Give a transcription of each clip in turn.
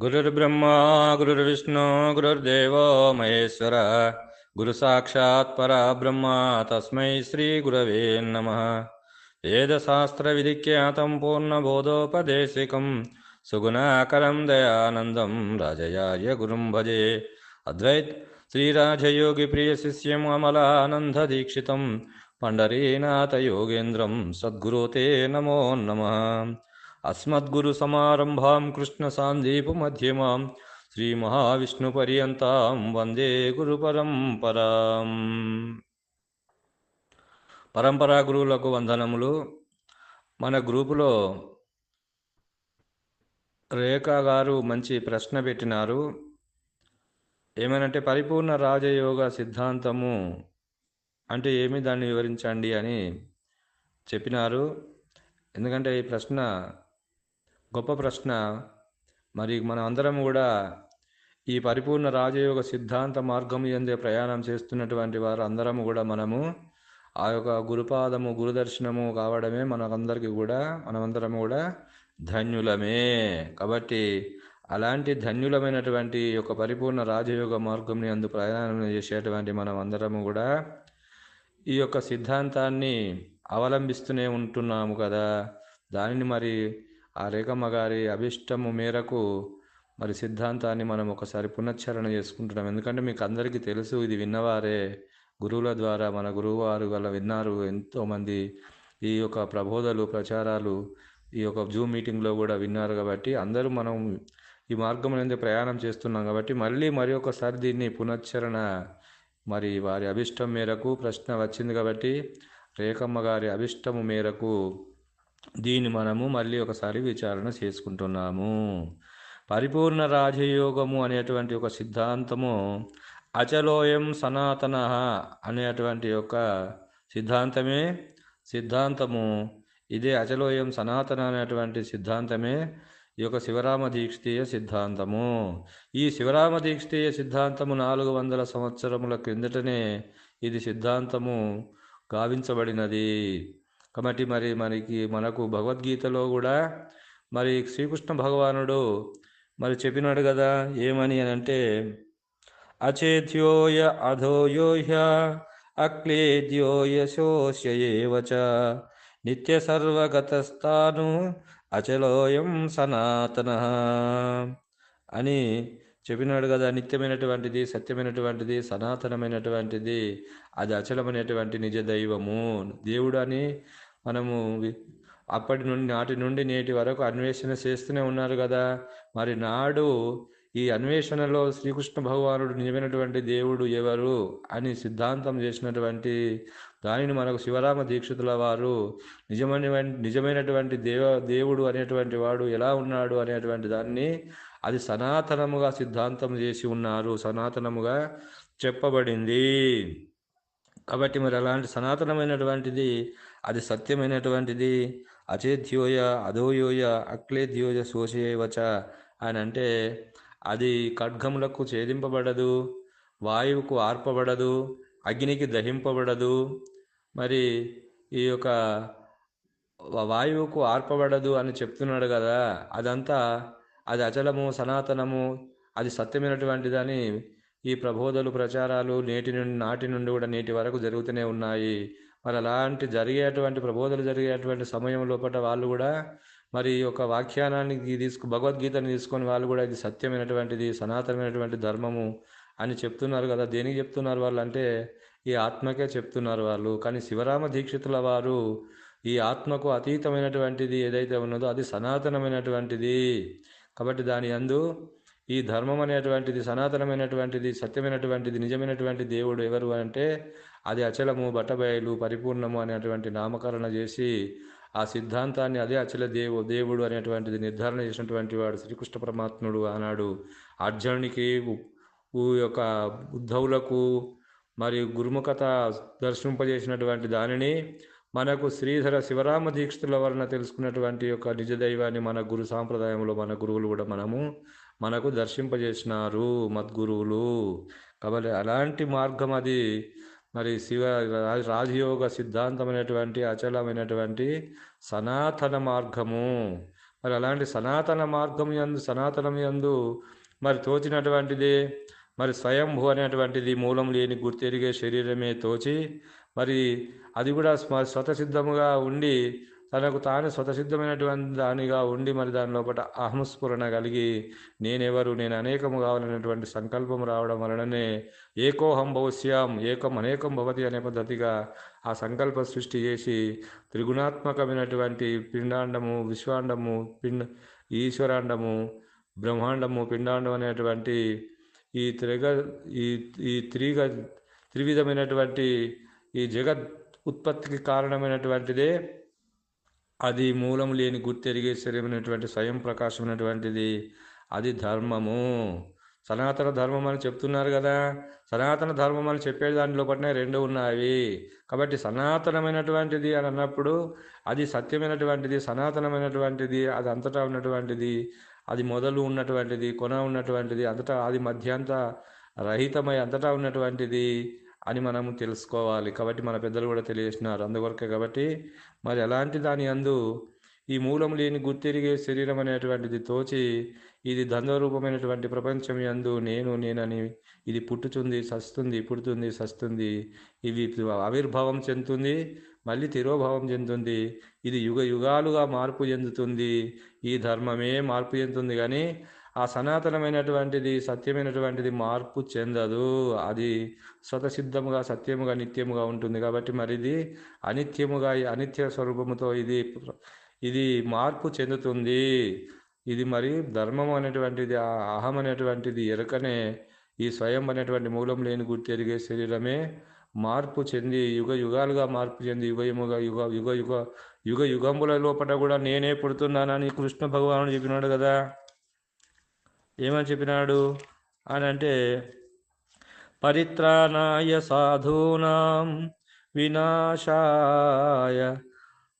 गुरुर्ब्रह्मा गुरुर्विष्णु गुरुर्देवो महेश्वर। गुरुसाक्षात् परब्रह्म तस्मै श्रीगुरवे नमः। वेदशास्त्रविधिख्यातं पूर्णबोधोपदेशिकं सुगुणाकरं दयानन्दं राजयाय गुरुं भजे। अद्वैत श्रीराजयोगिप्रियशिष्यम् अमलानन्ददीक्षितं पण्डरीनाथयोगेन्द्रं सद्गुरो ते नमो नमः अस्मद्गुरुसमारम्भां कृष्णसान्दीपमध्यमां श्रीमहाविष्णुपर्यन्तां వందే గురుపరంపరాం పరంపరా గురువులకు వందనములు మన గ్రూపులో రేఖా గారు మంచి ప్రశ్న పెట్టినారు ఏమనంటే పరిపూర్ణ రాజయోగ సిద్ధాంతము అంటే ఏమి దాన్ని వివరించండి అని చెప్పినారు ఎందుకంటే ఈ ప్రశ్న గొప్ప ప్రశ్న. మరి మనం అందరం కూడా ఈ పరిపూర్ణ రాజయోగ సిద్ధాంత మార్గం ఎందే ప్రయాణం చేస్తున్నటువంటి వారు అందరము కూడా మనము ఆ యొక్క గురుపాదము గురుదర్శనము కావడమే మనకందరికీ కూడా మనమందరం కూడా ధన్యులమే. కాబట్టి అలాంటి ధన్యులమైనటువంటి యొక్క పరిపూర్ణ రాజయోగ మార్గంని అందు ప్రయాణం చేసేటువంటి మనం అందరము కూడా ఈ యొక్క సిద్ధాంతాన్ని అవలంబిస్తూనే ఉంటున్నాము కదా. దానిని మరి ఆ రేఖమ్మ గారి అభిష్టము మేరకు మరి సిద్ధాంతాన్ని మనం ఒకసారి పునశ్చరణ చేసుకుంటున్నాం. ఎందుకంటే మీకు అందరికీ తెలుసు ఇది విన్నవారే గురువుల ద్వారా మన గురువువారు వల్ల విన్నారు ఎంతోమంది. ఈ యొక్క ప్రబోధలు ప్రచారాలు ఈ యొక్క జూమ్ మీటింగ్లో కూడా విన్నారు కాబట్టి అందరూ మనం ఈ మార్గం అనేది ప్రయాణం చేస్తున్నాం కాబట్టి మళ్ళీ మరి ఒకసారి దీన్ని పునశ్చరణ మరి వారి అభిష్టం మేరకు ప్రశ్న వచ్చింది కాబట్టి రేఖమ్మ గారి అభిష్టము మేరకు దీన్ని మనము మళ్ళీ ఒకసారి విచారణ చేసుకుంటున్నాము. పరిపూర్ణ రాజయోగము అనేటువంటి ఒక సిద్ధాంతము అచలోయం సనాతన అనేటువంటి యొక్క సిద్ధాంతమే సిద్ధాంతము. ఇదే అచలోయం సనాతన అనేటువంటి సిద్ధాంతమే ఈ యొక్క శివరామ దీక్షితీయ సిద్ధాంతము. ఈ శివరామ దీక్షితీయ సిద్ధాంతము నాలుగు వందల సంవత్సరముల క్రిందటనే ఇది సిద్ధాంతము గావించబడినది. కాబట్టి మరి మనకి మనకు భగవద్గీతలో కూడా మరి శ్రీకృష్ణ భగవానుడు మరి చెప్పినాడు కదా ఏమని అని అంటే అచేత్యోయ అధోయోహ్య అక్లేద్యోయ శోష్యేవచ నిత్య సర్వగతస్థాను అచలోయం సనాతన అని చెప్పినాడు కదా నిత్యమైనటువంటిది సత్యమైనటువంటిది సనాతనమైనటువంటిది అది అచలమైనటువంటి నిజ దైవము. దేవుడు అని మనము అప్పటి నుండి నాటి నుండి నేటి వరకు అన్వేషణ చేస్తూనే ఉన్నారు కదా. మరి నాడు ఈ అన్వేషణలో శ్రీకృష్ణ భగవానుడు నిజమైనటువంటి దేవుడు ఎవరు అని సిద్ధాంతం చేసినటువంటి దానిని మనకు శివరామ దీక్షితుల వారు నిజమైన నిజమైనటువంటి దేవ దేవుడు అనేటువంటి వాడు ఎలా ఉన్నాడు అనేటువంటి దాన్ని అది సనాతనముగా సిద్ధాంతం చేసి ఉన్నారు. సనాతనముగా చెప్పబడింది. కాబట్టి మరి అలాంటి సనాతనమైనటువంటిది అది సత్యమైనటువంటిది అచేధ్యోయ అధోయోయ అక్లేధ్యోయ శోషయేవచ అని అంటే అది ఖడ్గములకు ఛేదింపబడదు వాయువుకు ఆర్పబడదు అగ్నికి దహింపబడదు. మరి ఈ యొక్క వాయువుకు ఆర్పబడదు అని చెప్తున్నాడు కదా అదంతా అది అచలము సనాతనము అది సత్యమైనటువంటిదని ఈ ప్రబోధలు ప్రచారాలు నేటి నుండి నాటి నుండి కూడా నేటి వరకు జరుగుతూనే ఉన్నాయి. మరి అలాంటి జరిగేటువంటి ప్రబోధలు జరిగేటువంటి సమయం లోపల వాళ్ళు కూడా మరి ఒక వాఖ్యానానికి తీసుకు భగవద్గీతని తీసుకొని వాళ్ళు కూడా ఇది సత్యమైనటువంటిది సనాతనమైనటువంటి ధర్మము అని చెప్తున్నారు కదా. దేనికి చెప్తున్నారు వాళ్ళు అంటే ఈ ఆత్మకే చెప్తున్నారు వాళ్ళు. కానీ శివరామ దీక్షితుల వారు ఈ ఆత్మకు అతీతమైనటువంటిది ఏదైతే ఉన్నదో అది సనాతనమైనటువంటిది. కాబట్టి దాని అందు ఈ ధర్మం అనేటువంటిది సనాతనమైనటువంటిది సత్యమైనటువంటిది నిజమైనటువంటి దేవుడు ఎవరు అంటే అది అచలము బట్టబయలు పరిపూర్ణము అనేటువంటి నామకరణ చేసి ఆ సిద్ధాంతాన్ని అదే అచల దేవు దేవుడు అనేటువంటిది నిర్ధారణ చేసినటువంటి వాడు శ్రీకృష్ణ పరమాత్ముడు ఆనాడు. అర్జునునికి యొక్క ఉద్ధవులకు మరియు గురుముఖత దర్శింపజేసినటువంటి దానిని మనకు శ్రీధర శివరామ దీక్షితుల వలన తెలుసుకున్నటువంటి యొక్క నిజ దైవాన్ని మన గురు సాంప్రదాయంలో మన గురువులు కూడా మనము మనకు దర్శింపజేసినారు మద్గురువులు. కాబట్టి అలాంటి మార్గం అది. మరి శివ రా- రాజయోగ సిద్ధాంతమైనటువంటి అచలమైనటువంటి సనాతన మార్గము. మరి అలాంటి సనాతన మార్గం యందు సనాతనం యందు మరి తోచినటువంటిది మరి స్వయంభూ అనేటువంటిది మూలం లేని గుర్తెరిగే శరీరమే తోచి మరి అది కూడా స్వ స్వతసిద్ధముగా ఉండి తనకు తాను స్వతసిద్ధమైనటువంటి దానిగా ఉండి మరి దాని లోపల అహమస్ఫురణ కలిగి నేనెవరు నేను అనేకము కావాలనేటువంటి సంకల్పం రావడం వలననే ఏకోహం భవిష్యాం ఏకం అనేకం భవతి అనే పద్ధతిగా ఆ సంకల్ప సృష్టి చేసి త్రిగుణాత్మకమైనటువంటి పిండాండము విశ్వాండము పిండ ఈశ్వరాండము బ్రహ్మాండము పిండాండం అనేటువంటి ఈ త్రిగ ఈ ఈ త్రిగ త్రివిధమైనటువంటి ఈ జగత్ ఉత్పత్తికి కారణమైనటువంటిదే అది మూలం లేని గుర్తెరిగే శరీరమైనటువంటి స్వయం ప్రకాశమైనటువంటిది. అది ధర్మము. సనాతన ధర్మం అని చెప్తున్నారు కదా. సనాతన ధర్మం అని చెప్పే దాంట్లో పట్టిన రెండు ఉన్నాయి కాబట్టి సనాతనమైనటువంటిది అని అన్నప్పుడు అది సత్యమైనటువంటిది సనాతనమైనటువంటిది అది అంతటా ఉన్నటువంటిది అది మొదలు ఉన్నటువంటిది కొన ఉన్నటువంటిది అంతటా అది మధ్యాంత రహితమై అంతటా ఉన్నటువంటిది. అని మనం తెలుసుకోవాలి. కాబట్టి మన పెద్దలు కూడా తెలియజేసినారు. అందువరకే కాబట్టి మరి ఎలాంటి దాని అందు ఈ మూలం లేని గుర్తిరిగే శరీరం అనేటువంటిది తోచి ఇది ద్వంద్వరూపమైనటువంటి ప్రపంచం యందు నేను నేనని ఇది పుట్టుతుంది సస్తుంది పుడుతుంది సస్తుంది. ఇవి ఆవిర్భావం చెందుతుంది మళ్ళీ తిరోభావం చెందుతుంది. ఇది యుగ యుగాలుగా మార్పు చెందుతుంది. ఈ ధర్మమే మార్పు చెందుతుంది. కానీ ఆ సనాతనమైనటువంటిది సత్యమైనటువంటిది మార్పు చెందదు. అది స్వతసిద్ధముగా సత్యముగా నిత్యముగా ఉంటుంది కాబట్టి మరి ఇది అనిత్యముగా అనిత్య స్వరూపముతో ఇది ఇది మార్పు చెందుతుంది. ఇది మరి ధర్మం అనేటువంటిది ఆ అహం అనేటువంటిది ఎరకనే ఈ స్వయం అనేటువంటి మూలం లేని గుర్తెరిగే శరీరమే మార్పు చెంది యుగ యుగాలుగా మార్పు చెంది యుగ యుగ యుగ యుగ యుగ యుగ యుగముల లోపల కూడా నేనే పుడుతున్నానని కృష్ణ భగవానుడు చెప్పినాడు కదా. ఏమని చెప్పినాడు? అని అంటే పరిత్రాణాయ సాధూనాం వినాశాయ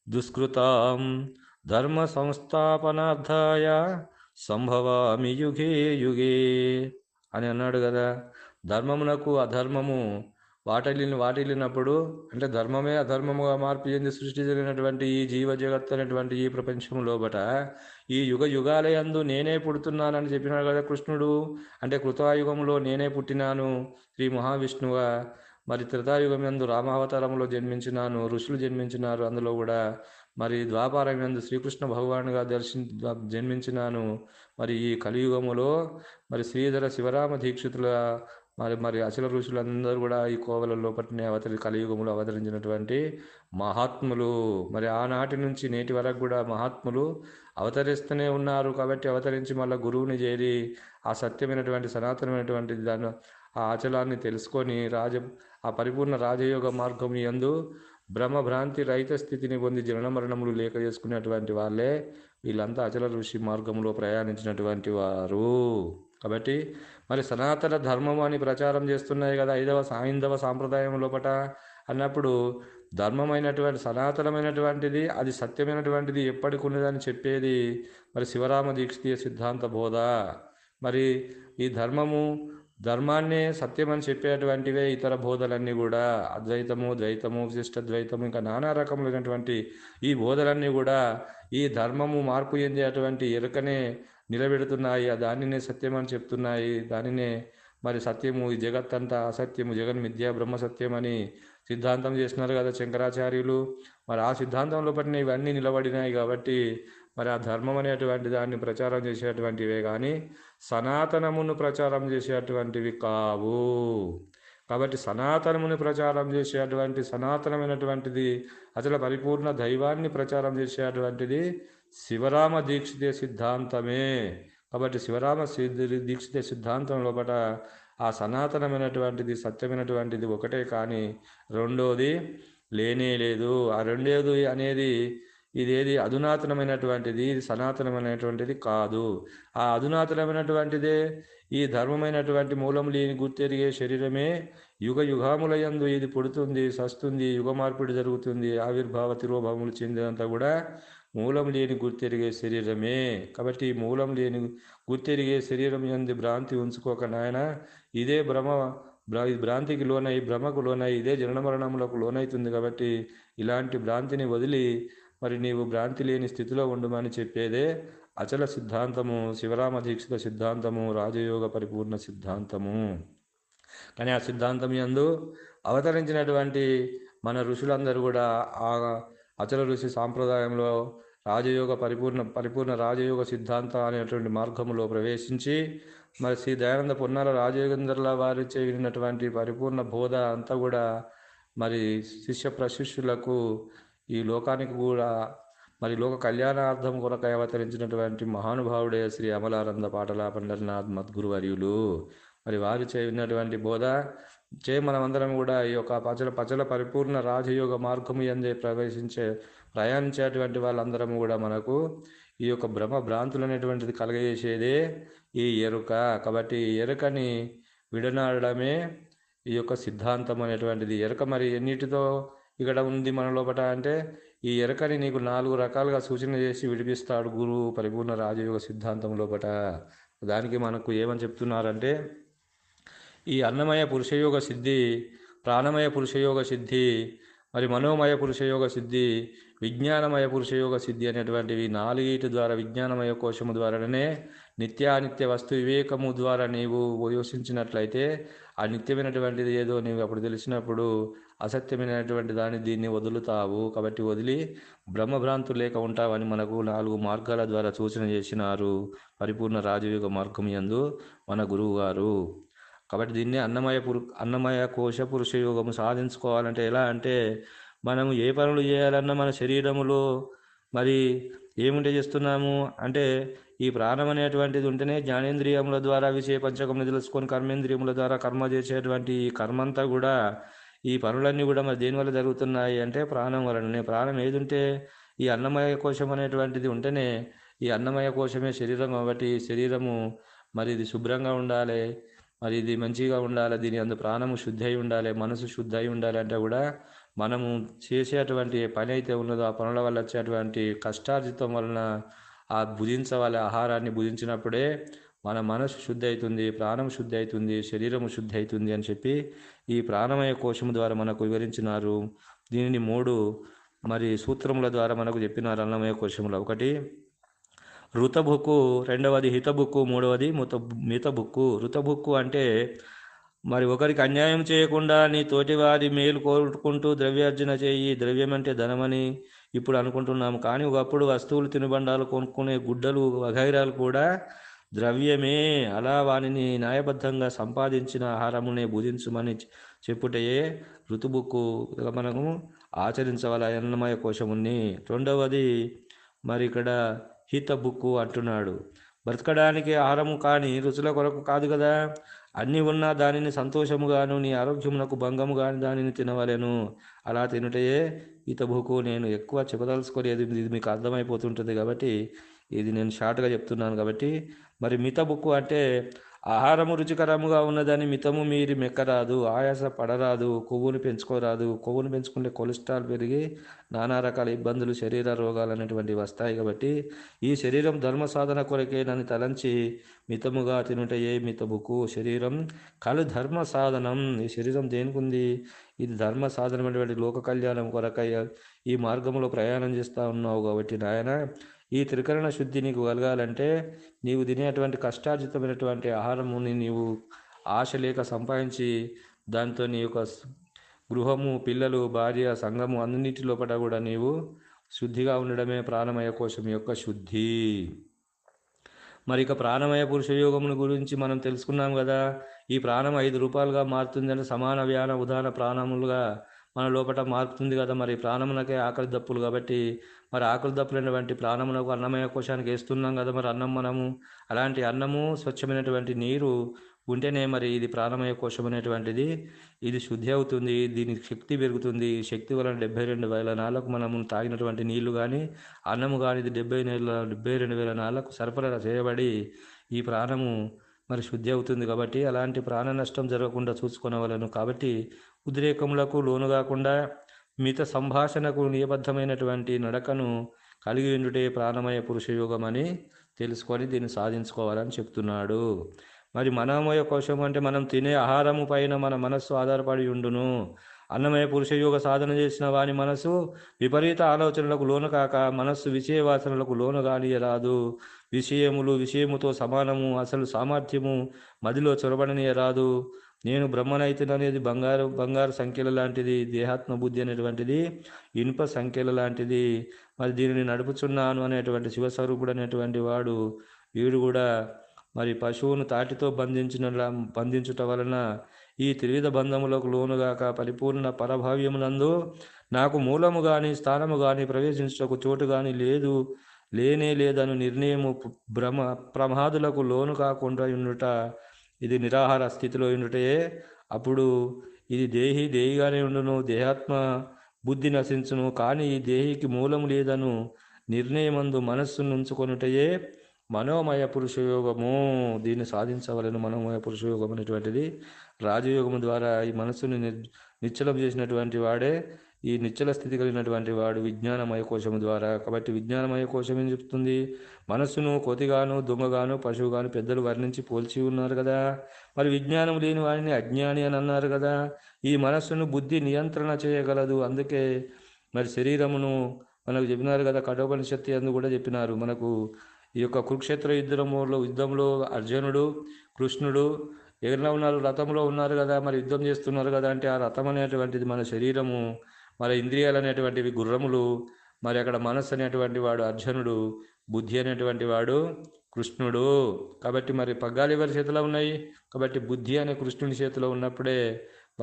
దుష్కృతాం ధర్మ సంస్థాపనార్థాయ సంభవామి యుగే యుగే అని అన్నాడు కదా. ధర్మమునకు అధర్మము వాటిల్లిన వాటిల్లినప్పుడు అంటే ధర్మమే అధర్మముగా మార్పు చెంది సృష్టి జరిగినటువంటి ఈ జీవ జగత్తు అనేటువంటి ఈ ప్రపంచం లోబట ఈ యుగ యుగాలయందు నేనే పుడుతున్నానని చెప్పినాడు కదా కృష్ణుడు. అంటే కృతాయుగంలో నేనే పుట్టినాను. శ్రీ మహావిష్ణువ. మరి త్రితాయుగం యందు రామావతారంలో జన్మించినాను. ఋషులు జన్మించినారు. అందులో కూడా మరి ద్వాపారం యందు శ్రీకృష్ణ భగవానుగా దర్శి జన్మించినాను. మరి ఈ కలియుగములో మరి శ్రీధర శివరామ దీక్షితుల మరి మరి అచల ఋషులందరూ కూడా ఈ కోవలలో పట్టిన అవతరి కలియుగములు అవతరించినటువంటి మహాత్ములు. మరి ఆనాటి నుంచి నేటి వరకు కూడా మహాత్ములు అవతరిస్తూనే ఉన్నారు కాబట్టి అవతరించి మళ్ళీ గురువుని చేరి ఆ సత్యమైనటువంటి సనాతనమైనటువంటి దాని ఆ ఆచలాన్ని తెలుసుకొని రాజ ఆ పరిపూర్ణ రాజయోగ మార్గం యందు భ్రమభ్రాంతి రహిత స్థితిని పొంది జనన మరణములు లేక చేసుకునేటువంటి వాళ్ళే వీళ్ళంతా అచల ఋషి మార్గంలో ప్రయాణించినటువంటి వారు. కాబట్టి మరి సనాతన ధర్మం అని ప్రచారం చేస్తున్నాయి కదా ఐదవ సాయిందవ సాంప్రదాయం లోపట అన్నప్పుడు ధర్మమైనటువంటి సనాతనమైనటువంటిది అది సత్యమైనటువంటిది ఎప్పటికి ఉన్నదని చెప్పేది మరి శివరామ దీక్షితీయ సిద్ధాంత బోధ. మరి ఈ ధర్మము ధర్మాన్నే సత్యమని చెప్పేటువంటివే ఇతర బోధలన్నీ కూడా అద్వైతము ద్వైతము విశిష్టద్వైతము ఇంకా నానా రకములైనటువంటి ఈ బోధలన్నీ కూడా ఈ ధర్మము మార్పు చెందేటువంటి ఎరుకనే నిలబెడుతున్నాయి. ఆ దానినే సత్యం అని చెప్తున్నాయి. దానినే మరి సత్యము ఈ జగత్తంతా అసత్యము జగన్ మిథ్య బ్రహ్మ సత్యం అని సిద్ధాంతం చేస్తున్నారు కదా శంకరాచార్యులు. మరి ఆ సిద్ధాంతంలో పట్టిన ఇవన్నీ నిలబడినాయి కాబట్టి మరి ఆ ధర్మం అనేటువంటి దాన్ని ప్రచారం చేసేటువంటివే కానీ సనాతనమును ప్రచారం చేసేటువంటివి కావు. కాబట్టి సనాతనముని ప్రచారం చేసేటువంటి సనాతనమైనటువంటిది అసలు పరిపూర్ణ దైవాన్ని ప్రచారం చేసేటువంటిది శివరామ దీక్షిత సిద్ధాంతమే. కాబట్టి శివరామ సిద్ధి- దీక్షిత సిద్ధాంతం లోపల ఆ సనాతనమైనటువంటిది సత్యమైనటువంటిది ఒకటే కానీ రెండోది లేనే లేదు. ఆ రెండోది అనేది ఇదేది అధునాతనమైనటువంటిది ఇది సనాతనమైనటువంటిది కాదు. ఆ అధునాతనమైనటువంటిదే ఈ ధర్మమైనటువంటి మూలం లేని గుర్తెరిగే శరీరమే. యుగ యుగాములయందు ఇది పుడుతుంది సస్తుంది యుగ మార్పిడి జరుగుతుంది ఆవిర్భావ తిరోభావములు చెందినంత కూడా మూలం లేని గుర్తెరిగే శరీరమే. కాబట్టి ఈ మూలం లేని గుర్తెరిగే శరీరం ఎందు భ్రాంతి ఉంచుకోక నాయన ఇదే భ్రమ భ్రాంతికి లోనై భ్రమకు లోనై ఇదే జనమరణములకు లోనైతుంది కాబట్టి ఇలాంటి భ్రాంతిని వదిలి మరి నీవు భ్రాంతి లేని స్థితిలో ఉండమని చెప్పేదే అచల సిద్ధాంతము శివరామ దీక్షిత సిద్ధాంతము రాజయోగ పరిపూర్ణ సిద్ధాంతము. కానీ ఆ సిద్ధాంతం యందు అవతరించినటువంటి మన ఋషులందరూ కూడా ఆ అచల ఋషి సాంప్రదాయంలో రాజయోగ పరిపూర్ణ పరిపూర్ణ రాజయోగ సిద్ధాంత అనేటువంటి మార్గములో ప్రవేశించి మరి శ్రీ దయానంద పొన్నాల రాజయోగేంద్రుల వారిచే వినినటువంటి పరిపూర్ణ బోధ అంతా కూడా మరి శిష్య ప్రశిష్యులకు ఈ లోకానికి కూడా మరి లోక కళ్యాణార్థం కొరకై అవతరించినటువంటి మహానుభావుడే శ్రీ అమలానంద పాటల పండరినాథ్ మద్గురువర్యులు. మరి వారు చేయనటువంటి బోధ చే మనమందరం కూడా ఈ యొక్క పచల పచల పరిపూర్ణ రాజయోగ మార్గము ఎందే ప్రవేశించే ప్రయాణించేటువంటి వాళ్ళందరం కూడా మనకు ఈ యొక్క భ్రమ భ్రాంతులు అనేటువంటిది కలగజేసేదే ఈ ఎరుక. కాబట్టి ఈ ఎరుకని విడనాడడమే ఈ యొక్క సిద్ధాంతం అనేటువంటిది. ఎరుక మరి ఎన్నిటితో ఇక్కడ ఉంది మన లోపట అంటే ఈ ఎరకని నీకు నాలుగు రకాలుగా సూచన చేసి విడిపిస్తాడు గురువు పరిపూర్ణ రాజయోగ సిద్ధాంతం లోపట. దానికి మనకు ఏమని చెప్తున్నారంటే ఈ అన్నమయ పురుషయోగ సిద్ధి ప్రాణమయ పురుషయోగ సిద్ధి మరి మనోమయ పురుషయోగ సిద్ధి విజ్ఞానమయ పురుషయోగ సిద్ధి అనేటువంటివి నాలుగిటి ద్వారా విజ్ఞానమయ కోశము ద్వారానే నిత్యానిత్య వస్తు వివేకము ద్వారా నీవు యోచించినట్లయితే ఆ నిత్యమైనటువంటిది ఏదో నీవు అప్పుడు తెలిసినప్పుడు అసత్యమైనటువంటి దాన్ని దీన్ని వదులుతావు. కాబట్టి వదిలి బ్రహ్మభ్రాంతులు లేక ఉంటావని మనకు నాలుగు మార్గాల ద్వారా సూచన చేసినారు పరిపూర్ణ రాజయోగ మార్గం యందు మన గురువు గారు కాబట్టి దీన్ని అన్నమయ పురు అన్నమయ కోశ పురుష యోగము సాధించుకోవాలంటే ఎలా అంటే మనము ఏ పనులు చేయాలన్నా మన శరీరములో మరి ఏముంటే చేస్తున్నాము అంటే ఈ ప్రాణం అనేటువంటిది ఉంటేనే జ్ఞానేంద్రియముల ద్వారా విషయ పంచకములు తెలుసుకొని కర్మేంద్రియముల ద్వారా కర్మ చేసేటువంటి ఈ కర్మంతా కూడా ఈ పనులన్నీ కూడా మరి దేనివల్ల జరుగుతున్నాయి అంటే ప్రాణం వలననే. ప్రాణం ఏది ఉంటే ఈ అన్నమయ కోశం అనేటువంటిది ఉంటేనే ఈ అన్నమయ కోశమే శరీరం కాబట్టి శరీరము మరి ఇది శుభ్రంగా ఉండాలి. మరి ఇది మంచిగా ఉండాలి దీని అందు ప్రాణము శుద్ధి అయి ఉండాలి మనసు శుద్ధి అయి ఉండాలి అంటే కూడా మనము చేసేటువంటి పని అయితే ఉన్నదో ఆ పనుల వల్ల వచ్చేటువంటి కష్టార్జితం వలన ఆ భుజించవాలి ఆహారాన్ని భుజించినప్పుడే మన మనసు శుద్ధి అవుతుంది ప్రాణం శుద్ధి అవుతుంది శరీరము శుద్ధి అవుతుంది అని చెప్పి ఈ ప్రాణమయ కోశము ద్వారా మనకు వివరించినారు. దీనిని మూడు మరి సూత్రముల ద్వారా మనకు చెప్పినారు అన్నమయ కోశములు. ఒకటి ఋతబుక్కు రెండవది హితబుక్కు మూడవది ముత మితబుక్కు ఋతబుక్కు అంటే మరి ఒకరికి అన్యాయం చేయకుండా నీ తోటివారి మేలు కోరుకుంటూ ద్రవ్యార్జన చేయి ద్రవ్యం అంటే ధనమని ఇప్పుడు అనుకుంటున్నాము. కానీ ఒకప్పుడు వస్తువులు తినుబండాలు కొనుక్కునే గుడ్డలు వగైరాలు కూడా ద్రవ్యమే. అలా వానిని న్యాయబద్ధంగా సంపాదించిన ఆహారమునే భుజించమని చెప్పుటయే ఋతుబుక్కు మనము ఆచరించవల అన్నమయ కోశముని రెండవది మరి ఇక్కడ హితబుక్కు అంటున్నాడు. బ్రతకడానికి ఆహారము కానీ రుచుల కొరకు కాదు కదా అన్నీ ఉన్నా దానిని సంతోషముగాను నీ ఆరోగ్యమునకు భంగము కాని దానిని తినవలేను. అలా తినుటయే హితబుక్కు. నేను ఎక్కువ చెప్పదలుచుకోలేదు ఇది మీకు అర్థమైపోతుంటుంది కాబట్టి ఇది నేను షార్ట్గా చెప్తున్నాను కాబట్టి. మరి మిత బుక్కు అంటే ఆహారము రుచికరముగా ఉన్నదని మితము మీరు మెక్కరాదు ఆయాస పడరాదు కొవ్వును పెంచుకోరాదు. కొవ్వును పెంచుకుంటే కొలెస్ట్రాల్ పెరిగి నానా రకాల ఇబ్బందులు శరీర రోగాలు అనేటువంటివి వస్తాయి కాబట్టి ఈ శరీరం ధర్మ సాధన కొరకే నన్ను తలంచి మితముగా తినుటయే మితముకు. శరీరం కలు ధర్మ సాధనం. ఈ శరీరం దేనికుంది? ఇది ధర్మ సాధనమైనటువంటి లోక కళ్యాణం కొరకయ్య ఈ మార్గంలో ప్రయాణం చేస్తూ ఉన్నావు కాబట్టి నాయన ఈ త్రికరణ శుద్ధి నీకు కలగాలంటే నీవు తినేటువంటి కష్టార్జితమైనటువంటి ఆహారముని నీవు ఆశ లేక సంపాదించి దాంతో నీ యొక్క గృహము పిల్లలు భార్య సంఘము అన్నిటి లోపల కూడా నీవు శుద్ధిగా ఉండడమే ప్రాణమయ కోశం యొక్క శుద్ధి. మరి ఇక ప్రాణమయ పురుష యోగమును గురించి మనం తెలుసుకున్నాం కదా. ఈ ప్రాణం ఐదు రూపాయలుగా మారుతుందని సమాన వ్యాన ఉదాహరణ ప్రాణములుగా మన లోపల మారుతుంది కదా. మరి ప్రాణమునకే ఆకలి దప్పులు కాబట్టి మరి ఆకలి దప్పులైనటువంటి ప్రాణమునకు అన్నమయ కోశానికి వేస్తున్నాం కదా మరి అన్నం మనము. అలాంటి అన్నము స్వచ్ఛమైనటువంటి నీరు ఉంటేనే మరి ఇది ప్రాణమయ కోశం అనేటువంటిది ఇది శుద్ధి అవుతుంది దీనికి శక్తి పెరుగుతుంది. శక్తి వలన డెబ్బై రెండు వేల నాళ్ళకు మనము తాగినటువంటి నీళ్ళు కానీ అన్నము కానీ ఇది డెబ్బై నెల డెబ్బై రెండు వేల నాళ్ళకు సరఫరా చేయబడి ఈ ప్రాణము మరి శుద్ధి అవుతుంది కాబట్టి అలాంటి ప్రాణ నష్టం జరగకుండా చూసుకునవలను కాబట్టి ఉద్రేకములకు లోను కాకుండా మిత సంభాషణకు నియబద్ధమైనటువంటి నడకను కలిగి ఉండుటే ప్రాణమయ పురుష యోగం అని తెలుసుకొని దీన్ని సాధించుకోవాలని చెప్తున్నాడు. మరి మనోమయ కోశం అంటే మనం తినే ఆహారము పైన మన మనస్సు ఆధారపడి ఉండును. అన్నమయ పురుష యోగ సాధన చేసిన వాని మనసు విపరీత ఆలోచనలకు లోను కాక మనస్సు విషయ వాసనలకు లోను కానియరాదు విషయములు విషయముతో సమానము అసలు సామర్థ్యము మదిలో చొరబడనియరాదు. నేను బ్రహ్మనైతును అనేది బంగారు బంగారు సంఖ్యల లాంటిది దేహాత్మ బుద్ధి అనేటువంటిది ఇనుప సంఖ్యల లాంటిది. మరి దీనిని నడుపుచున్నాను అనేటువంటి శివస్వరూపుడు అనేటువంటి వాడు వీడు కూడా మరి పశువును తాటితో బంధించిన బంధించుట వలన ఈ త్రివిధ బంధములకు లోనుగాక పరిపూర్ణ పరభావ్యమునందు నాకు మూలము గాని స్థానము గాని ప్రవేశించుటకు చోటు గాని లేదు. లేనే లేదను నిర్ణయము భ్రమ ప్రమాదులకు లోను కాకుండా ఉండుట ఇది నిరాహార స్థితిలో ఉండుటే అప్పుడు ఇది దేహి దేహిగానే ఉండును దేహాత్మ బుద్ధి నశించును కానీ ఈ దేహికి మూలము లేదను నిర్ణయమందు మనస్సును ఉంచుకొనుటయే. మనోమయ పురుషయోగము. దీన్ని సాధించవలను మనోమయ పురుషయోగం అనేటువంటిది. రాజయోగము ద్వారా ఈ మనస్సుని నిశ్చలం చేసినటువంటి వాడే ఈ నిశ్చల స్థితి కలిగినటువంటి వాడు విజ్ఞానమయ కోశము ద్వారా. కాబట్టి విజ్ఞానమయ కోశం ఏం చెప్తుంది? మనస్సును కోతిగాను దొంగగాను పశువుగాను పెద్దలు వర్ణించి పోల్చి ఉన్నారు కదా. మరి విజ్ఞానం లేని వాడిని అజ్ఞాని అని అన్నారు కదా. ఈ మనస్సును బుద్ధి నియంత్రణ చేయగలదు. అందుకే మరి శరీరమును మనకు చెప్పినారు కదా కఠోపనిషత్తు అందు కూడా చెప్పినారు. మనకు ఈ యొక్క కురుక్షేత్ర యుద్ధంలో యుద్ధంలో అర్జునుడు కృష్ణుడు ఎవరిలో ఉన్నారు రథంలో ఉన్నారు కదా మరి యుద్ధం చేస్తున్నారు కదా అంటే ఆ రథం అనేటువంటిది మన శరీరము మరి ఇంద్రియాలు అనేటువంటివి గుర్రములు మరి అక్కడ మనస్సు అనేటువంటి వాడు అర్జునుడు బుద్ధి అనేటువంటి వాడు కృష్ణుడు. కాబట్టి మరి పగ్గాలు ఎవరి చేతిలో ఉన్నాయి? కాబట్టి బుద్ధి అనే కృష్ణుని చేతిలో ఉన్నప్పుడే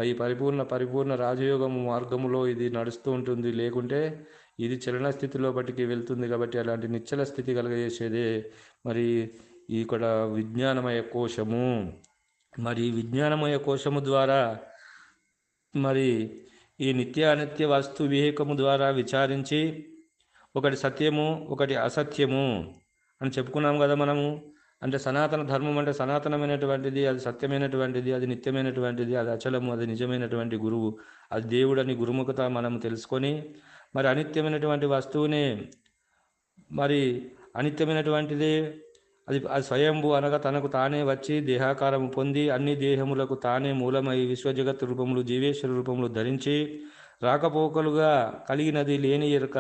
ఈ పరిపూర్ణ పరిపూర్ణ రాజయోగము మార్గములో ఇది నడుస్తూ ఉంటుంది. లేకుంటే ఇది చలన స్థితిలో బట్టికి వెళ్తుంది కాబట్టి అలాంటి నిశ్చల స్థితి కలగజేసేదే. మరి ఇక్కడ విజ్ఞానమయ కోశము. మరి విజ్ఞానమయ కోశము ద్వారా మరి ఈ నిత్యానిత్య వస్తు వివేకము ద్వారా విచారించి ఒకటి సత్యము ఒకటి అసత్యము అని చెప్పుకున్నాం కదా మనము. అంటే సనాతన ధర్మం అంటే సనాతనమైనటువంటిది అది సత్యమైనటువంటిది అది నిత్యమైనటువంటిది అది అచలము అది నిజమైనటువంటి గురువు అది దేవుడని గురుముఖత మనం తెలుసుకొని మరి అనిత్యమైనటువంటి వస్తువుని మరి అనిత్యమైనటువంటిది అది అది స్వయంభూ అనగా తనకు తానే వచ్చి దేహాకారము పొంది అన్ని దేహములకు తానే మూలమై విశ్వజగత్ రూపములు జీవేశ్వర రూపములు ధరించి రాకపోకలుగా కలిగినది లేని ఎరుక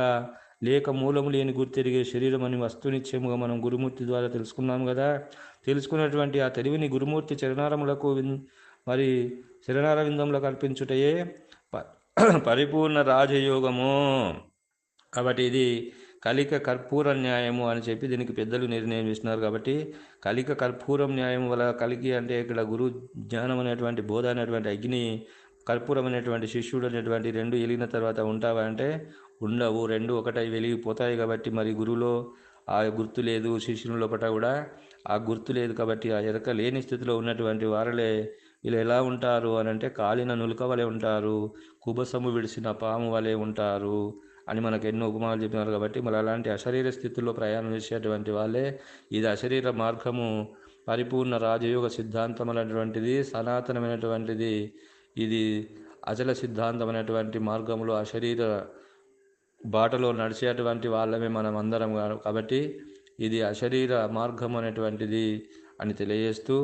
లేక మూలము లేని గుర్తెరిగే శరీరం అని వస్తునిత్యముగా మనం గురుమూర్తి ద్వారా తెలుసుకున్నాం కదా. తెలుసుకున్నటువంటి ఆ తెలివిని గురుమూర్తి చరణారములకు మరి చరణారవిందంలో కల్పించుటయే పరిపూర్ణ రాజయోగము. కాబట్టి ఇది కలిక కర్పూర న్యాయము అని చెప్పి దీనికి పెద్దలు నిర్ణయం చేసినారు కాబట్టి కలిక కర్పూరం న్యాయం వల్ల కలికి అంటే ఇక్కడ గురు జ్ఞానం అనేటువంటి బోధ అనేటువంటి అగ్ని కర్పూరం అనేటువంటి శిష్యుడు అనేటువంటి రెండు వెలిగిన తర్వాత ఉంటావా అంటే ఉండవు. రెండు ఒకటై వెలిగిపోతాయి కాబట్టి మరి గురువులో ఆ గుర్తు లేదు శిష్యుని లోపల కూడా ఆ గుర్తు లేదు కాబట్టి ఆ ఎరక లేని స్థితిలో ఉన్నటువంటి వారలే వీళ్ళు ఎలా ఉంటారు అని అంటే కాలిన నులక వలె ఉంటారు. కుబసము విడిసిన పాము వలె ఉంటారు అని మనకు ఎన్నో ఉపమానాలు చెప్పినారు కాబట్టి మరి అలాంటి అశరీర స్థితిలో ప్రయాణం చేసేటువంటి వాళ్ళే ఇది అశరీర మార్గము పరిపూర్ణ రాజయోగ సిద్ధాంతం అనేటువంటిది సనాతనమైనటువంటిది. ఇది అచల సిద్ధాంతం అనేటువంటి మార్గంలో అశరీర బాటలో నడిచేటువంటి వాళ్ళమే మనం అందరం కాబట్టి ఇది అశరీర మార్గం అనేటువంటిది అని తెలియజేస్తూ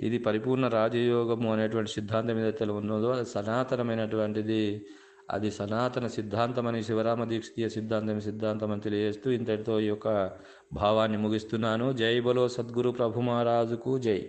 ఇది పరిపూర్ణ రాజయోగము అనేటువంటి సిద్ధాంతం ఏదైతే ఉన్నదో అది సనాతనమైనటువంటిది. అది సనాతన సిద్ధాంతం అని శివరామ దీక్షితీయ సిద్ధాంతం సిద్ధాంతం అని తెలియజేస్తూ ఇంతటితో ఈ యొక్క భావాన్ని ముగిస్తున్నాను. జై బలో సద్గురు ప్రభు మహారాజుకు జై.